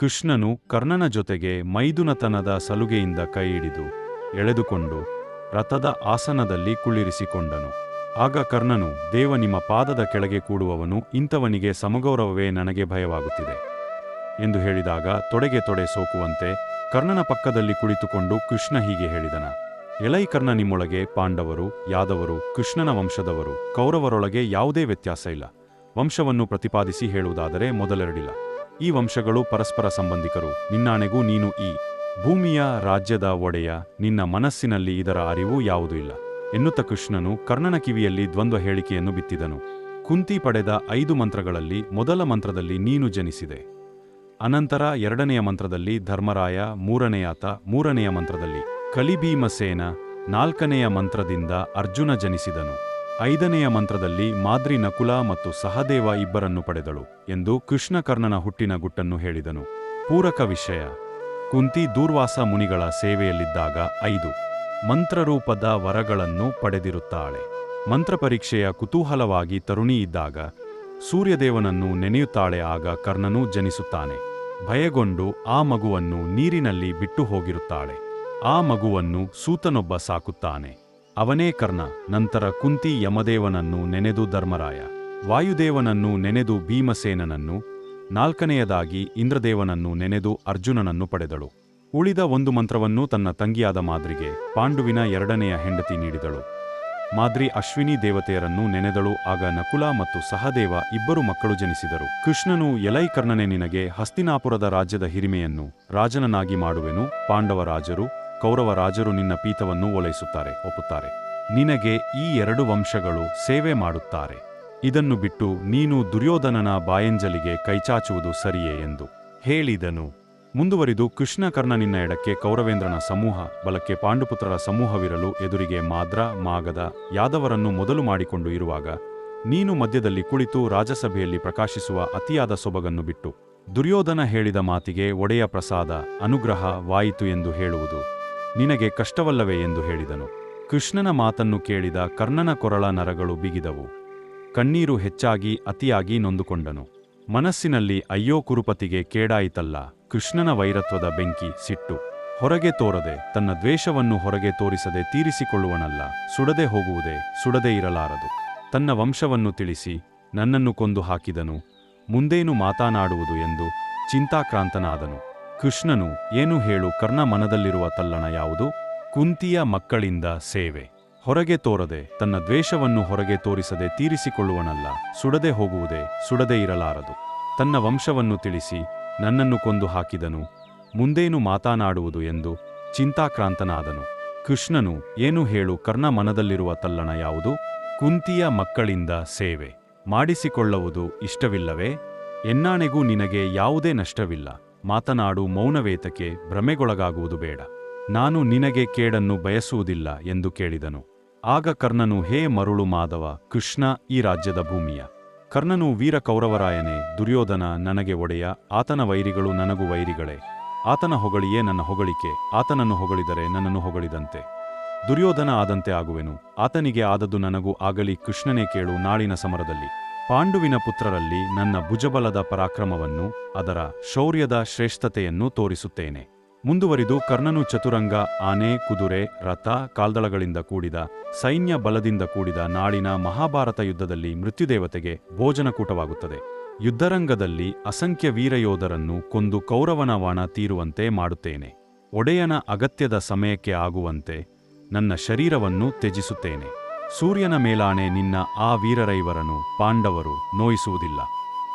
ಕೃಷ್ಣನು ಕರ್ಣನ ಜೊತೆಗೆ ಮೈದುನತನದ ಸಲುಗೆಯಿಂದ ಕೈಹಿಡಿದು ಎಳೆದುಕೊಂಡು ರಥದ ಆಸನದಲ್ಲಿ ಕುಳ್ಳಿರಿಸಿಕೊಂಡನು. ಆಗ ಕರ್ಣನು, ದೇವ ನಿಮ್ಮ ಪಾದದ ಕೆಳಗೆ ಕೂಡುವವನು, ಇಂಥವನಿಗೆ ಸಮಗೌರವವೇ ನನಗೆ ಭಯವಾಗುತ್ತಿದೆ ಎಂದು ಹೇಳಿದಾಗ ತೊಡೆಗೆ ತೊಡೆ ಸೋಕುವಂತೆ ಕರ್ಣನ ಪಕ್ಕದಲ್ಲಿ ಕುಳಿತುಕೊಂಡು ಕೃಷ್ಣ ಹೀಗೆ ಹೇಳಿದನ, ಎಲೈ ಕರ್ಣ ನಿಮ್ಮೊಳಗೆ ಪಾಂಡವರು, ಯಾದವರು, ಕೃಷ್ಣನ ವಂಶದವರು, ಕೌರವರೊಳಗೆ ಯಾವುದೇ ವ್ಯತ್ಯಾಸ ಇಲ್ಲ. ವಂಶವನ್ನು ಪ್ರತಿಪಾದಿಸಿ ಹೇಳುವುದಾದರೆ ಮೊದಲೆರಡಿಲ್ಲ. ಈ ವಂಶಗಳು ಪರಸ್ಪರ ಸಂಬಂಧಿಕರು. ನಿನ್ನಾಣೆಗೂ ನೀನು ಈ ಭೂಮಿಯ ರಾಜ್ಯದ ಒಡೆಯ. ನಿನ್ನ ಮನಸ್ಸಿನಲ್ಲಿ ಇದರ ಅರಿವು ಯಾವುದೂ ಇಲ್ಲ. ಎನ್ನುತ್ತ ಕೃಷ್ಣನು ಕರ್ಣನ ಕಿವಿಯಲ್ಲಿ ದ್ವಂದ್ವ ಹೇಳಿಕೆಯನ್ನು ಬಿತ್ತಿದನು. ಕುಂತಿ ಪಡೆದ ಐದು ಮಂತ್ರಗಳಲ್ಲಿ ಮೊದಲ ಮಂತ್ರದಲ್ಲಿ ನೀನು ಜನಿಸಿದೆ. ಅನಂತರ ಎರಡನೆಯ ಮಂತ್ರದಲ್ಲಿ ಧರ್ಮರಾಯ ಮೂರನೆಯಾತ ಮೂರನೆಯ ಮಂತ್ರದಲ್ಲಿ ಕಲಿಭೀಮಸೇನ, ನಾಲ್ಕನೆಯ ಮಂತ್ರದಿಂದ ಅರ್ಜುನ ಜನಿಸಿದನು. ಐದನೆಯ ಮಂತ್ರದಲ್ಲಿ ಮಾದ್ರಿ ನಕುಲ ಮತ್ತು ಸಹದೇವ ಇಬ್ಬರನ್ನು ಪಡೆದಳು ಎಂದು ಕೃಷ್ಣಕರ್ಣನ ಹುಟ್ಟಿನ ಗುಟ್ಟನ್ನು ಹೇಳಿದನು. ಪೂರಕ ವಿಷಯ. ಕುಂತಿ ದೂರ್ವಾಸ ಮುನಿಗಳ ಸೇವೆಯಲ್ಲಿದ್ದಾಗ ಐದು. ಮಂತ್ರರೂಪದ ವರಗಳನ್ನು ಪಡೆದಿರುತ್ತಾಳೆ. ಮಂತ್ರಪರೀಕ್ಷೆಯ ಕುತೂಹಲವಾಗಿ ತರುಣಿ ಇದ್ದಾಗ ಸೂರ್ಯದೇವನನ್ನು ನೆನೆಯುತ್ತಾಳೆ ಆಗ ಕರ್ಣನೂ ಜನಿಸುತ್ತಾನೆ. ಭಯಗೊಂಡು ಆ ಮಗುವನ್ನು ನೀರಿನಲ್ಲಿ ಬಿಟ್ಟು ಹೋಗಿರುತ್ತಾಳೆ. ಆ ಮಗುವನ್ನು ಸೂತನೊಬ್ಬ ಸಾಕುತ್ತಾನೆ. ಅವನೇ ಕರ್ಣ, ನಂತರ ಕುಂತಿ ಯಮದೇವನನ್ನು ನೆನೆದು ಧರ್ಮರಾಯ, ವಾಯುದೇವನನ್ನು ನೆನೆದು ಭೀಮಸೇನನನ್ನು, ನಾಲ್ಕನೆಯದಾಗಿ ಇಂದ್ರದೇವನನ್ನು ನೆನೆದು ಅರ್ಜುನನನ್ನು ಪಡೆದಳು. ಉಳಿದ ಒಂದು ಮಂತ್ರವನ್ನು ತನ್ನ ತಂಗಿಯಾದ ಮಾದ್ರಿಗೆ, ಪಾಂಡುವಿನ ಎರಡನೆಯ ಹೆಂಡತಿ ನೀಡಿದಳು. ಮಾದ್ರಿ ಅಶ್ವಿನಿ ದೇವತೆಯರನ್ನು ನೆನೆದಳು, ಆಗ ನಕುಲ ಮತ್ತು ಸಹದೇವ ಇಬ್ಬರು ಮಕ್ಕಳು ಜನಿಸಿದರು. ಕೃಷ್ಣನು ಎಲೈಕರ್ಣನೆ ನಿನಗೆ ಹಸ್ತಿನಾಪುರದ ರಾಜ್ಯದ ಹಿರಿಮೆಯನ್ನು ರಾಜನನಾಗಿ ಮಾಡುವೆನು, ಪಾಂಡವ ರಾಜರು ಕೌರವ ರಾಜರು ನಿನ್ನ ಪೀತವನ್ನು ಓಲೈಸುತ್ತಾರೆ, ಒಪ್ಪುತ್ತಾರೆ. ನಿನಗೆ ಈ ಎರಡು ವಂಶಗಳು ಸೇವೆ ಮಾಡುತ್ತಾರೆ. ಇದನ್ನು ಬಿಟ್ಟು ನೀನು ದುರ್ಯೋಧನನ ಬಾಯಂಜಲಿಗೆ ಕೈಚಾಚುವುದು ಸರಿಯೇ ಎಂದು ಹೇಳಿದನು. ಮುಂದುವರಿದು ಕೃಷ್ಣಕರ್ಣ ನಿನ್ನ ಎಡಕ್ಕೆ ಕೌರವೇಂದ್ರನ ಸಮೂಹ, ಬಲಕ್ಕೆ ಪಾಂಡುಪುತ್ರರ ಸಮೂಹವಿರಲು ಎದುರಿಗೆ ಮಾದ್ರ ಮಾಗದ ಯಾದವರನ್ನು ಮೊದಲು ಮಾಡಿಕೊಂಡು ಇರುವಾಗ ನೀನು ಮಧ್ಯದಲ್ಲಿ ಕುಳಿತು ರಾಜಸಭೆಯಲ್ಲಿ ಪ್ರಕಾಶಿಸುವ ಅತಿಯಾದ ಸೊಬಗನ್ನು ಬಿಟ್ಟು ದುರ್ಯೋಧನ ಹೇಳಿದ ಮಾತಿಗೆ ಒಡೆಯ ಪ್ರಸಾದ, ಅನುಗ್ರಹ ವಾಯಿತು ಎಂದು ಹೇಳುವುದು. ನಿನಗೆ ಕಷ್ಟವಲ್ಲವೇ ಎಂದು ಹೇಳಿದನು. ಕೃಷ್ಣನ ಮಾತನ್ನು ಕೇಳಿದ ಕರ್ಣನ ಕೊರಳ ನರಗಳು ಬಿಗಿದವು. ಕಣ್ಣೀರು ಹೆಚ್ಚಾಗಿ ಅತಿಯಾಗಿ ನೊಂದುಕೊಂಡನು. ಮನಸ್ಸಿನಲ್ಲಿ ಅಯ್ಯೋ ಕುರುಪತಿಗೆ ಕೇಡಾಯಿತಲ್ಲ. ಕೃಷ್ಣನ ವೈರತ್ವದ ಬೆಂಕಿ ಸಿಟ್ಟು. ಹೊರಗೆ ತೋರದೆ ತನ್ನ ದ್ವೇಷವನ್ನು ಹೊರಗೆ ತೋರಿಸದೆ ತೀರಿಸಿಕೊಳ್ಳುವನಲ್ಲ. ಸುಡದೆ ಹೋಗುವುದೇ, ಸುಡದೆ ಇರಲಾರದು. ತನ್ನ ವಂಶವನ್ನು ತಿಳಿಸಿ ನನ್ನನ್ನು ಕೊಂದು ಹಾಕಿದನು. ಮುಂದೇನು ಮಾತನಾಡುವುದು ಎಂದು ಚಿಂತಾಕ್ರಾಂತನಾದನು. ಕೃಷ್ಣನು ಏನು ಹೇಳು ಕರ್ಣ ಮನದಲ್ಲಿರುವ ತಲ್ಲಣ ಯಾವುದು? ಕುಂತಿಯ ಮಕ್ಕಳಿಂದ ಸೇವೆ. ಹೊರಗೆ ತೋರದೆ ತನ್ನ ದ್ವೇಷವನ್ನು ಹೊರಗೆ ತೋರಿಸದೆ ತೀರಿಸಿಕೊಳ್ಳುವನಲ್ಲ, ಸುಡದೆ ಹೋಗುವುದೇ, ಸುಡದೆ ಇರಲಾರದು. ತನ್ನ ವಂಶವನ್ನು ತಿಳಿಸಿ, ನನ್ನನ್ನು ಕೊಂದು ಹಾಕಿದನು, ಮುಂದೇನು ಮಾತನಾಡುವುದು ಎಂದು ಚಿಂತಾಕ್ರಾಂತನಾದನು. ಕೃಷ್ಣನು ಏನು ಹೇಳು ಕರ್ಣ ಮನದಲ್ಲಿರುವ ತಲ್ಲಣ ಯಾವುದು? ಕುಂತಿಯ ಮಕ್ಕಳಿಂದ ಸೇವೆ. ಮಾಡಿಸಿಕೊಳ್ಳುವುದು ಇಷ್ಟವಿಲ್ಲವೇ? ಎನ್ನಾಣೆಗೂ ನಿನಗೆ ಯಾವುದೇ ನಷ್ಟವಿಲ್ಲ. ಮಾತನಾಡು ಮೌನವೇತಕ್ಕೆ ಭ್ರಮೆಗೊಳಗಾಗುವುದು ಬೇಡ. ನಾನು ನಿನಗೆ ಕೇಡನ್ನು ಬಯಸುವುದಿಲ್ಲ ಎಂದು ಕೇಳಿದನು. ಆಗ ಕರ್ಣನು, ಹೇ ಮರುಳು ಮಾಧವ, ಕೃಷ್ಣ, ಈ ರಾಜ್ಯದ ಭೂಮಿಯ. ಕರ್ಣನು, ವೀರ ಕೌರವರಾಯನೇ, ದುರ್ಯೋಧನ ನನಗೆ ಒಡೆಯ, ಆತನ ವೈರಿಗಳು ನನಗೂ ವೈರಿಗಳೇ. ಆತನ ಹೊಗಳಿಯೇ ನನ್ನ ಹೊಗಳಿಕೆ, ಆತನನ್ನು ಹೊಗಳಿದರೆ ನನ್ನನ್ನು ಹೊಗಳಿದಂತೆ. ದುರ್ಯೋಧನ ಆದಂತೆ ಆಗುವೆನು. ಆತನಿಗೆ ಆದದ್ದು ನನಗೂ ಆಗಲಿ, ಕೃಷ್ಣನೇ ಕೇಳು ನಾಳಿನ ಸಮರದಲ್ಲಿ. ಪಾಂಡುವಿನ ಪುತ್ರರಲ್ಲಿ ನನ್ನ ಭುಜಬಲದ ಪರಾಕ್ರಮವನ್ನು ಅದರ ಶೌರ್ಯದ ಶ್ರೇಷ್ಠತೆಯನ್ನು ತೋರಿಸುತ್ತೇನೆ. ಮುಂದುವರಿದು ಕರ್ಣನು ಚತುರಂಗ, ಆನೆ, ಕುದುರೆ, ರಥ, ಕಾಲ್ದಳಗಳಿಂದ ಕೂಡಿದ, ಸೈನ್ಯ ಬಲದಿಂದ ಕೂಡಿದ ನಾಳಿನ ಮಹಾಭಾರತ ಯುದ್ಧದಲ್ಲಿ ಮೃತ್ಯುದೇವತೆಗೆ ಭೋಜನಕೂಟವಾಗುತ್ತದೆ. ಯುದ್ಧರಂಗದಲ್ಲಿ ಅಸಂಖ್ಯ ವೀರಯೋಧರನ್ನು ಕೊಂದು ಕೌರವನ ವಾಣ ತೀರುವಂತೆ ಮಾಡುತ್ತೇನೆ. ಒಡೆಯನ ಅಗತ್ಯದ ಸಮಯಕ್ಕೆ ಆಗುವಂತೆ ನನ್ನ ಶರೀರವನ್ನು ತ್ಯಜಿಸುತ್ತೇನೆ. ಸೂರ್ಯನ ಮೇಲಾಣೆ ನಿನ್ನ ಆ ವೀರರೈವರನು ಪಾಂಡವರು ನೋಯಿಸುವುದಿಲ್ಲ.